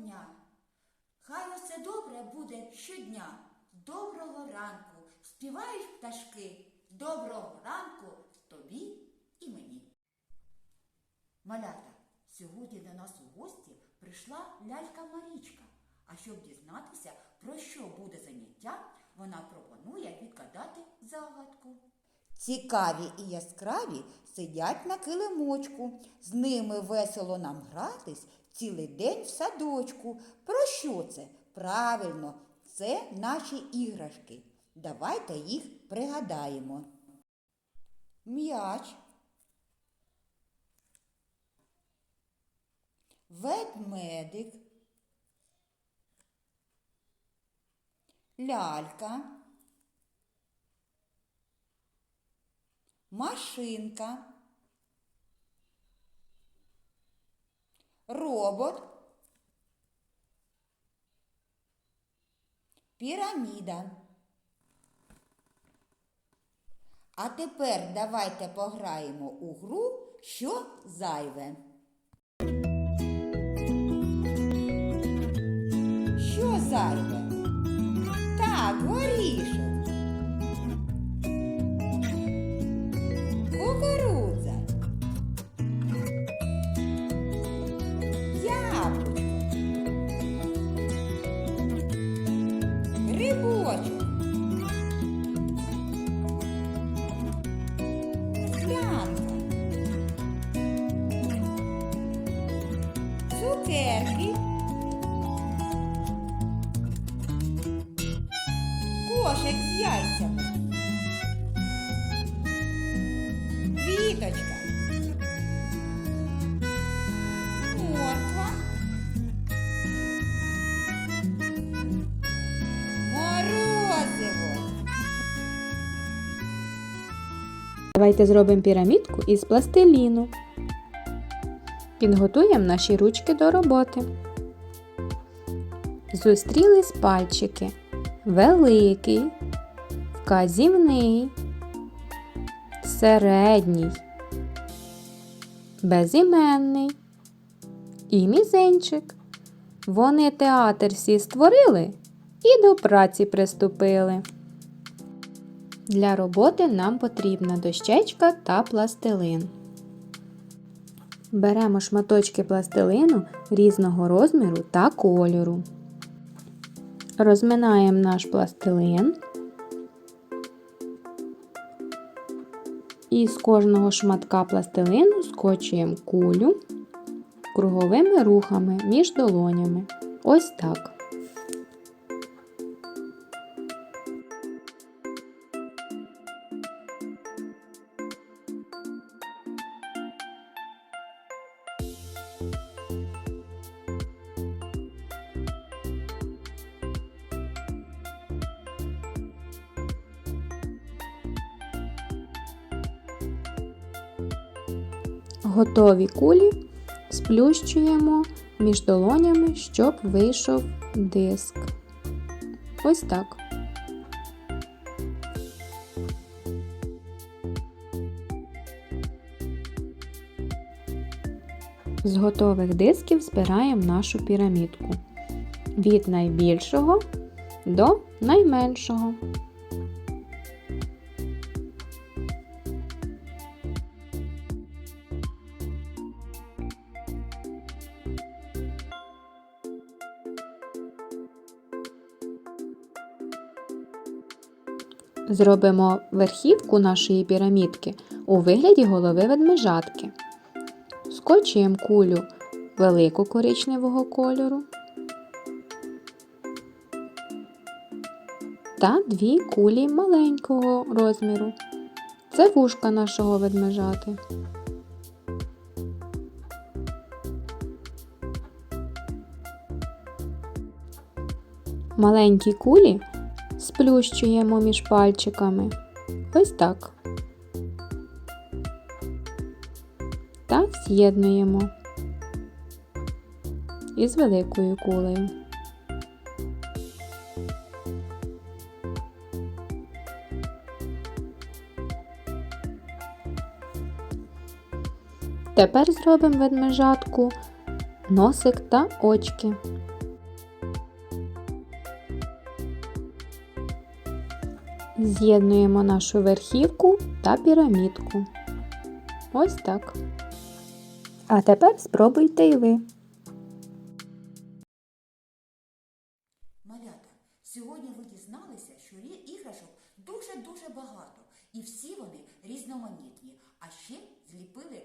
дня. Хай усе добре буде щодня. Доброго ранку співають пташки. Доброго ранку тобі і мені. Малята, сьогодні до нас у гості прийшла лялька Марічка. А щоб дізнатися, про що буде заняття, вона пропонує відгадати загадку. Цікаві і яскраві сидять на килимочку. З ними весело нам гратись цілий день в садочку. Про що це? Правильно, це наші іграшки. Давайте їх пригадаємо. М'яч. Ведмедик. Лялька. Машинка. Робот. Піраміда. А тепер давайте пограємо у гру, що зайве. Що зайве? Цукерки. Кошик з яйцями. Квіточка. Морква. Морозиво. Давайте зробимо пірамідку із пластиліну. Підготуємо наші ручки до роботи. Зустрілись пальчики. Великий, вказівний, середній, безіменний і мізинчик. Вони театр всі створили і до праці приступили. Для роботи нам потрібна дощечка та пластилин. Беремо шматочки пластилину різного розміру та кольору. Розминаємо наш пластилин. І з кожного шматка пластилину скочуємо кулю круговими рухами між долонями. Ось так. Готові кулі сплющуємо між долонями, щоб вийшов диск. Ось так. З готових дисків збираємо нашу пірамідку від найбільшого до найменшого. Зробимо верхівку нашої пірамідки у вигляді голови ведмежатки. Скочуємо кулю велику коричневого кольору та дві кулі маленького розміру. Це вушка нашого ведмежати. Маленькі кулі сплющуємо між пальчиками. Ось так. Та з'єднуємо із великою кулею. Тепер зробимо ведмежатку, носик та очки. З'єднуємо нашу верхівку та пірамідку. Ось так. А тепер спробуйте і ви. Малята, сьогодні ви дізналися, що іграшок дуже-дуже багато, і всі вони різноманітні. А ще зліпили